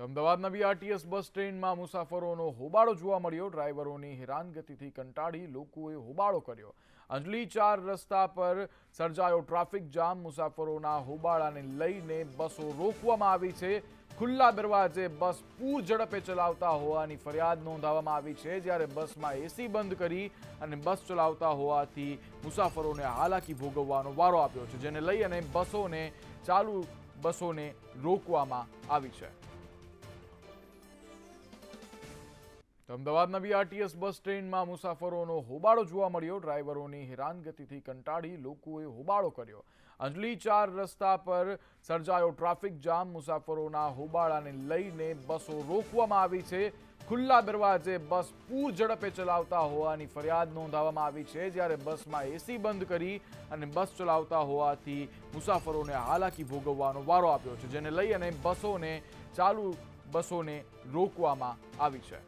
તો અમદાવાદના BRTS bus ટ્રેનમાં મુસાફરોનો હોબાળો જોવા મળ્યો. ડ્રાઈવરોની હેરાનગતિથી કંટાળી લોકોએ હોબાળો કર્યો. અંજલી ચાર રસ્તા પર સર્જાયો ટ્રાફિક જામ. મુસાફરોના હોબાળાને લઈને બસો રોકવામાં આવી છે. ખુલ્લા દરવાજે બસ પૂર ઝડપે ચલાવતા હોવાની ફરિયાદ નોંધાવવામાં આવી છે. જ્યારે બસમાં એસી બંધ કરી અને બસ ચલાવતા હોવાથી મુસાફરોને હાલાકી ભોગવવાનો વારો આપ્યો છે, જેને લઈ અને બસોને ચાલુ બસોને રોકવામાં આવી છે. તો અમદાવાદના બીઆરટીએસ બસ ટ્રેનમાં મુસાફરોનો હોબાળો જોવા મળ્યો. ડ્રાઈવરોની હેરાનગતિથી કંટાળી લોકોએ હોબાળો કર્યો. અંજલી ચાર રસ્તા પર સર્જાયો ટ્રાફિક જામ. મુસાફરોના હોબાળાને લઈને બસો રોકવામાં આવી છે. ખુલ્લા દરવાજે બસ પૂર ઝડપે ચલાવતા હોવાની ફરિયાદ નોંધાવવામાં આવી છે. જ્યારે બસમાં એસી બંધ કરી અને બસ ચલાવતા હોવાથી મુસાફરોને હાલાકી ભોગવવાનો વારો આપ્યો છે, જેને લઈ અને બસોને ચાલુ બસોને રોકવામાં આવી છે.